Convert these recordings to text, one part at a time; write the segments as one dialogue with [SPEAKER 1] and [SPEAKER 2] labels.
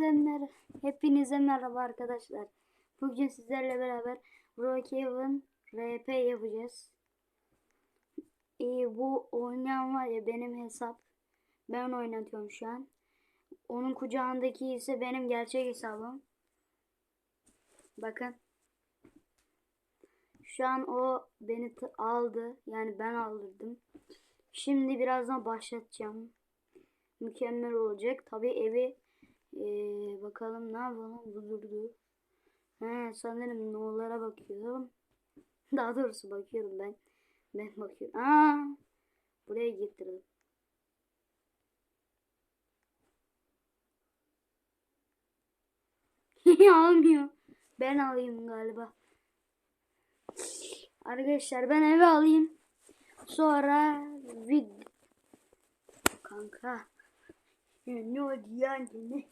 [SPEAKER 1] Hepinize hepinize merhaba arkadaşlar. Bugün sizlerle beraber Brookhaven RP yapacağız. Ee, bu oynayan var ya benim hesap. Ben oynatıyorum şu an. Onun kucağındaki ise benim gerçek hesabım. Bakın. Şu an o beni aldı. Yani ben aldırdım. Şimdi birazdan başlatacağım. Mükemmel olacak. Tabii evi ee, bakalım ne yapalım bu durdu. He, sanırım no'lara bakıyorum. Daha doğrusu bakıyorum ben. Ben bakıyorum. Aa, buraya getirdim. Almıyor. Ben alayım galiba. Arkadaşlar ben eve alayım. Sonra vid kanka ne ne?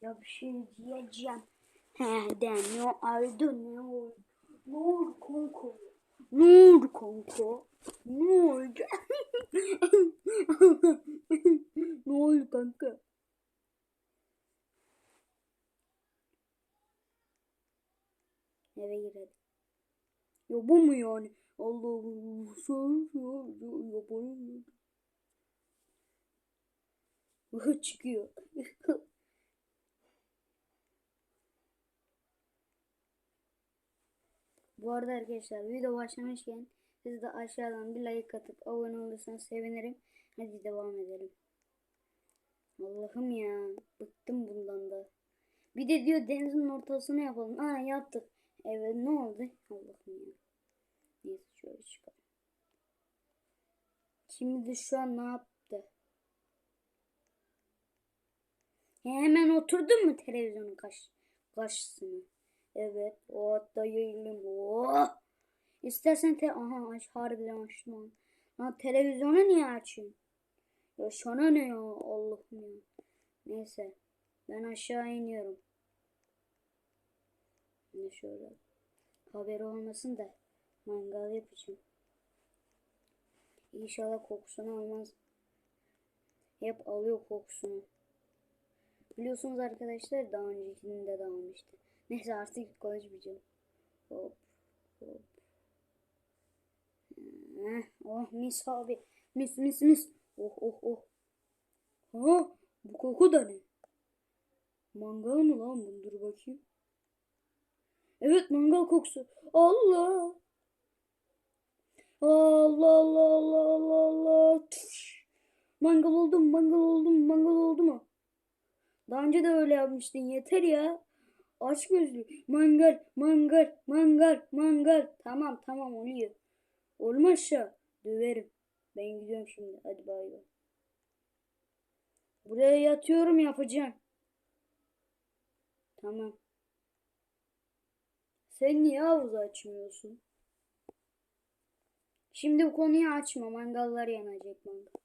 [SPEAKER 1] Ya bir şey diyeceğim. He de ne oldu ne oldu? Ne oldu kanka? Ne oldu kanka? Ne oldu? ne oldu kanka? Eve girelim. Ya bu mu yani? Allah'ım sen sen yapalım. Çıkıyor. Bu arada arkadaşlar video başlamışken siz de aşağıdan bir like atıp abone olursanız sevinirim. Hadi devam edelim. Allah'ım ya bıktım bundan da. Bir de diyor denizin ortasına yapalım. Aa yaptık. Evet ne oldu? Allah'ım ya. Neyse şöyle çıkalım. Şimdi şu an ne yaptı? He, hemen oturdun mu televizyonun kaş karşısına? Evet. O hatta yayılım. Oh. İstersen te aha aç harbiden açtım onu. Ha televizyonu niye açayım? Ya sana ne ya Allah'ım ya. Neyse. Ben aşağı iniyorum. Ne şöyle. Haberi olmasın da mangal yapacağım. İnşallah kokusunu almaz. Hep alıyor kokusunu. Biliyorsunuz arkadaşlar daha öncekinde de almıştı. Neyse artık konuşmayacağım. Hop hop. Oh mis abi. Mis mis mis. Oh oh oh. Ha bu koku da ne? Mangal mı lan bu? Dur bakayım. Evet mangal kokusu. Allah. Allah Allah Allah Allah Allah. Tüş. Mangal oldum mangal oldum mangal oldu mu? Daha önce de öyle yapmıştın yeter ya. Aç gözlü. Mangal mangal mangal mangal. Tamam tamam oluyor. Olmazsa döverim. Ben gidiyorum şimdi. Hadi bay bay. Buraya yatıyorum yapacağım. Tamam. Sen niye havuzu açmıyorsun? Şimdi bu konuyu açma. Mangallar yanacak mangal.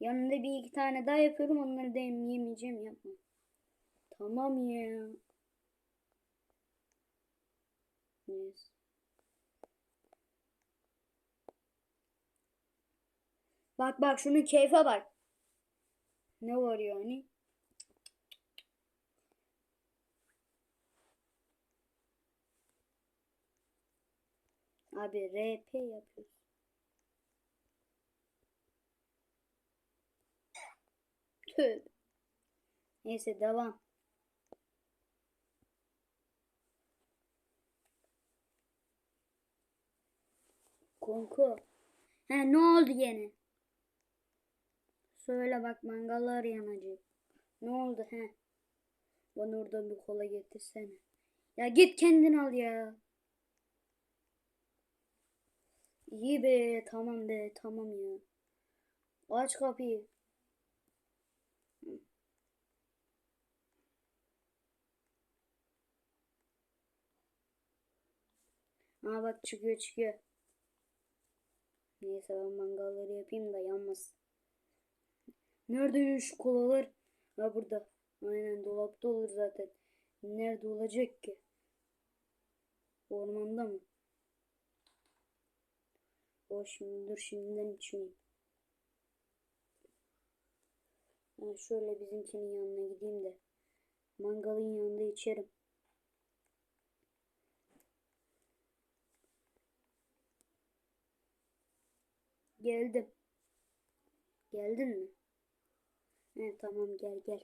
[SPEAKER 1] Yanında bir iki tane daha yapıyorum. Onları da yemeyeceğim yapma. Tamam ya. Yes. Bak bak şunun keyfe bak. Ne var yani? Abi RP yapıyoruz. Tövbe. Neyse devam. Konku. He ne oldu gene? Söyle bak mangallar yanacak. Ne oldu he? Bana oradan bir kola getirsene. Ya git kendin al ya. İyi be tamam be tamam ya. Aç kapıyı. Aa bak çıkıyor çıkıyor. Neyse ben mangalları yapayım da yanmasın. Nerede şu kolalar? Ha burada. Aynen dolapta olur zaten. Nerede olacak ki? Ormanda mı? O şimdi dur şimdiden içmeyeyim. Ben şöyle bizimkinin yanına gideyim de mangalın yanında içerim. Geldim. Geldin mi? Evet tamam gel gel.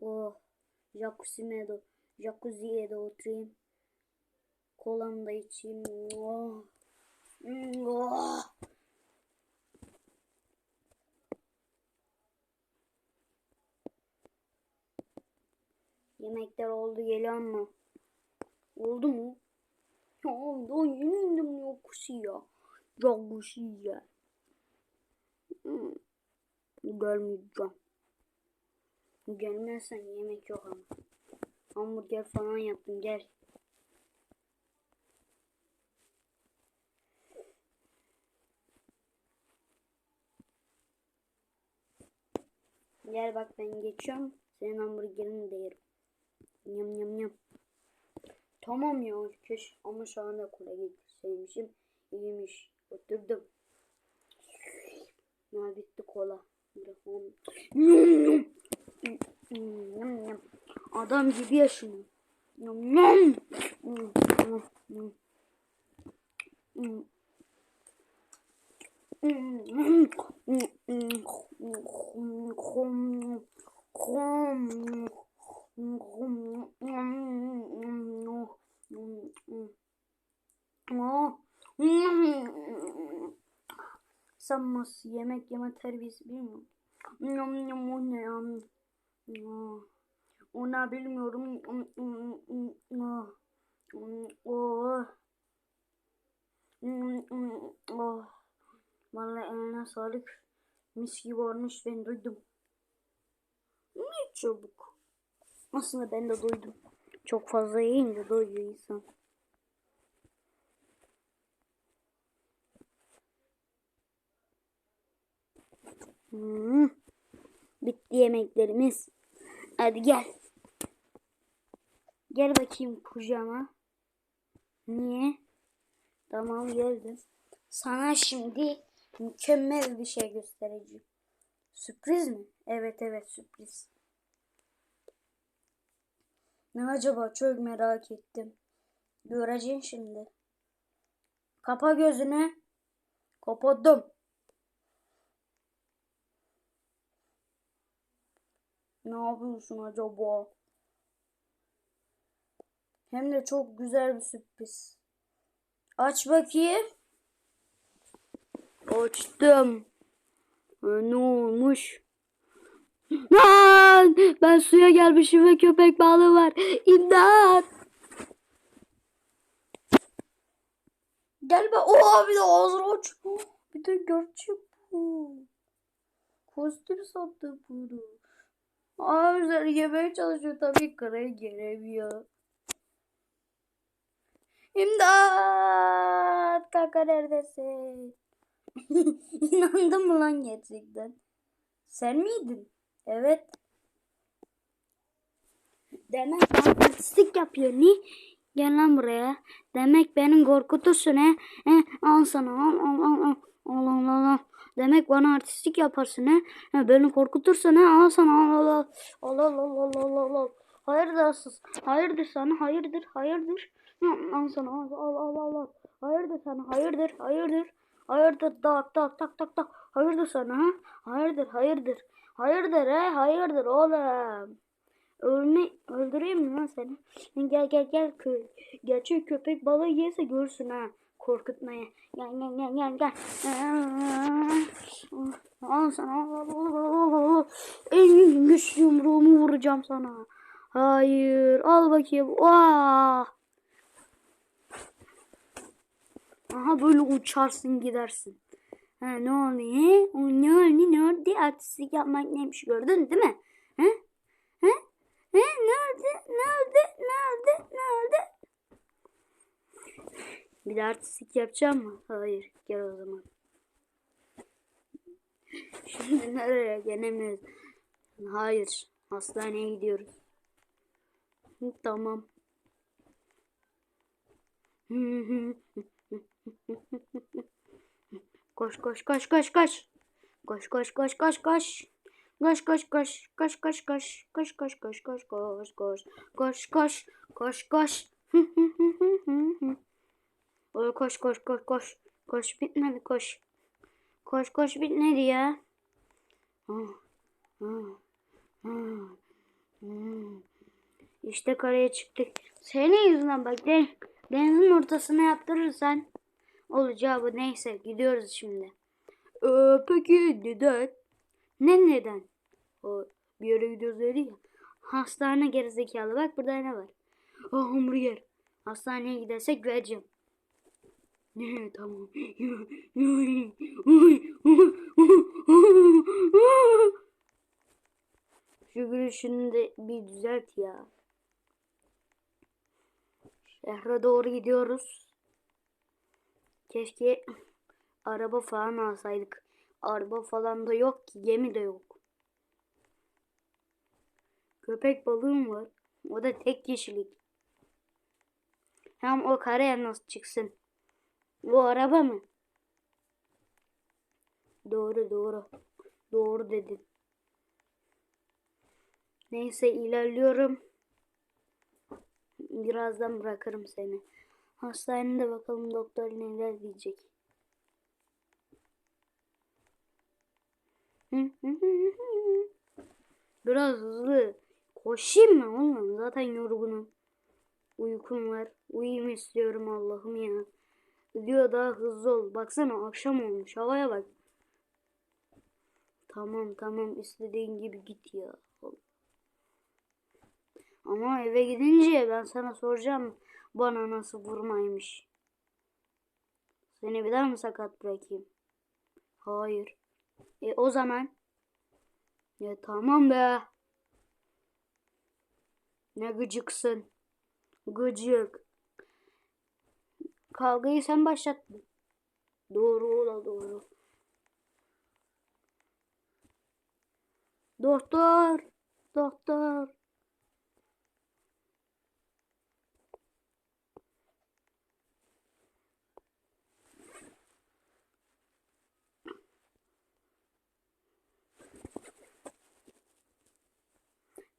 [SPEAKER 1] Oh. Jacuzzi'me de, jacuzziye de oturayım. Kolamı da içeyim. Oh. Oh. Yemekler oldu geliyor mu? Oldu mu? Ya daha yeni indim yokuşuya. Yokuşuya. Hmm. Gelmeyeceğim. Gelmezsen yemek yok ama. Hamburger falan yaptım gel. Gel bak ben geçiyorum. Senin hamburgerini de yerim. Yam yam yam. Tamam ya keş ama şu anda okula gitseymişim. İyiymiş. Oturdum. Ya bitti kola. Adam gibi yaşıyor. Yum, nasıl yemek yeme terbiyesi bilmiyor musun? O ne ya? Ona bilmiyorum. Oh. Vallahi eline sağlık. Mis gibi olmuş ben duydum. Ne çabuk. Aslında ben de duydum. Çok fazla yiyince doyuyor insan. Hmm. Bitti yemeklerimiz. Hadi gel. Gel bakayım kucağıma. Niye? Tamam geldim. Sana şimdi mükemmel bir şey göstereceğim. Sürpriz mi? Evet evet sürpriz. Ne acaba çok merak ettim. Göreceksin şimdi. Kapa gözünü. Kapattım. Ne yapıyorsun acaba? Hem de çok güzel bir sürpriz. Aç bakayım. Açtım. Ha, ne olmuş? Lan! Ben suya gelmişim ve köpek balığı var. İmdat! Gel be. Oha bir de ağzını aç. Bir de gerçek bu. Kostüm sattı bunu. Aa üzeri yemeye çalışıyor tabii karaya gelemiyor. İmdat! Kaka neredesin? İnandın mı lan gerçekten? Sen miydin? Evet. Demek artistik yapıyor. Ne? Gel lan buraya. Demek beni korkutursun he. he al sana al al al. Al al al al. Demek bana artistik yaparsın he. he beni korkutursun he. Al sana al al al. Al al al al al al. Hayırdır asız? Hayırdır sana? Hayırdır? Hayırdır? Al sana al al al al al. Hayırdır sana? Hayırdır? Hayırdır? Hayırdır? Tak tak tak tak tak. Hayırdır sana ha? Hayırdır? Hayırdır? Hayırdır he? Hayırdır oğlum? Ölme, öldüreyim mi lan seni? Gel gel gel köy. Gerçek köpek balığı yese görsün ha. Korkutmaya. Gel gel gel gel gel. Al sana. En güçlü yumruğumu vuracağım sana. Hayır. Al bakayım. Vaa. Aha böyle uçarsın gidersin. Ha, ne oluyor? O ne oldu? Ne oldu? Artistik yapmak neymiş gördün değil mi? He? He? He? Ne oldu? Ne oldu? Ne oldu? Ne oldu? Bir de artistik yapacağım mı? Hayır. Gel o zaman. Şimdi nereye? Gelemeyiz. Hayır. Hastaneye gidiyoruz. Tamam. Koş koş koş koş koş. Koş koş koş koş koş. Koş koş koş koş koş koş koş koş koş koş koş koş koş koş koş koş Oy koş koş koş koş koş bitmedi koş koş koş bitmedi ya Ah, ah, ah, hmm. İşte karaya çıktık senin yüzünden bak de, denizin ortasına yaptırırsan olacağı bu neyse gidiyoruz şimdi ee, peki neden ne neden? O bir yere gidiyoruz dedi ya. Hastane gerizekalı. Bak burada ne var? Oh, hamburger. Hastaneye gidersek vereceğim. Ne tamam. Şu gülüşünü de bir düzelt ya. Şehre doğru gidiyoruz. Keşke araba falan alsaydık. Araba falan da yok ki. Gemi de yok. Köpek balığım var. O da tek kişilik. Hem o karaya nasıl çıksın? Bu araba mı? Doğru doğru. Doğru dedin. Neyse ilerliyorum. Birazdan bırakırım seni. Hastanede bakalım doktor neler diyecek. Biraz hızlı. Koşayım mı oğlum? Zaten yorgunum. Uykum var. Uyuyayım istiyorum Allah'ım ya. Diyor daha hızlı ol. Baksana akşam olmuş. Havaya bak. Tamam tamam istediğin gibi git ya. Ama eve gidince ben sana soracağım bana nasıl vurmaymış. Seni bir daha mı sakat bırakayım? Hayır. E o zaman. Ya tamam be. Ne gıcıksın. Gıcık. Kavgayı sen başlattın. Doğru ola doğru. Doktor. Doktor.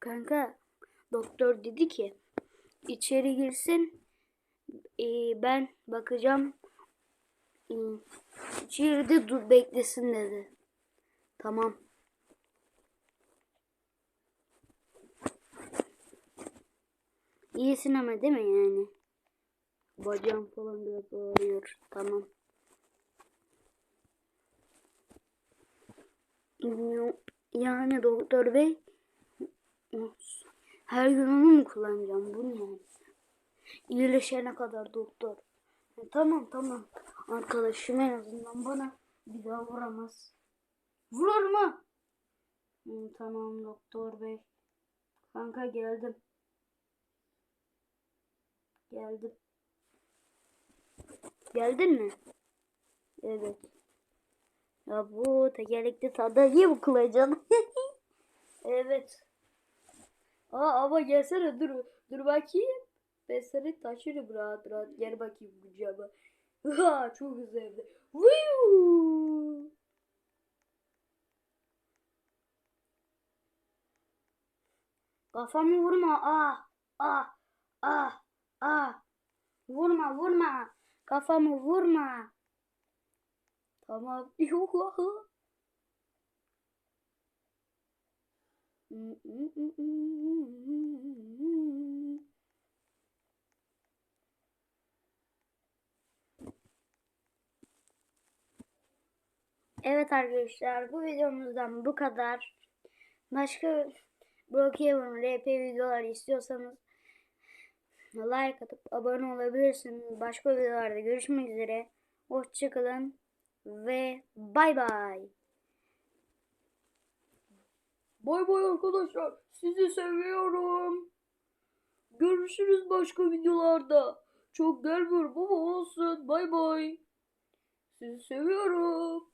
[SPEAKER 1] Kanka doktor dedi ki içeri girsin ee, ben bakacağım ee, içeride dur beklesin dedi. Tamam. İyisin ama değil mi yani? Bacağım falan biraz ağrıyor. Tamam. Yani doktor bey her gün onu mu kullanacağım? Bu ne yani? İyileşene kadar doktor. E, tamam tamam. Arkadaşım en azından bana bir daha vuramaz. Vurur mu? Hı, tamam doktor bey. Kanka geldim. Geldim. Geldin mi? Evet. Ya bu tekerlekli sandalye mi kullanacaksın? evet. Aa ama gelsene dur. Dur bakayım. Ben seni taşırım rahat rahat. Gel bakayım kucağıma. Ha çok güzeldi. Vıyuu. Kafamı vurma. Ah. Ah. Ah. Ah. Vurma vurma. Kafamı vurma. Tamam. Evet arkadaşlar bu videomuzdan bu kadar. Başka Brookhaven RP videolar istiyorsanız like atıp abone olabilirsiniz. Başka videolarda görüşmek üzere. Hoşçakalın ve bay bay. Bay bay arkadaşlar. Sizi seviyorum. Görüşürüz başka videolarda. Çok gelmiyorum ama olsun. Bay bay. Sizi seviyorum.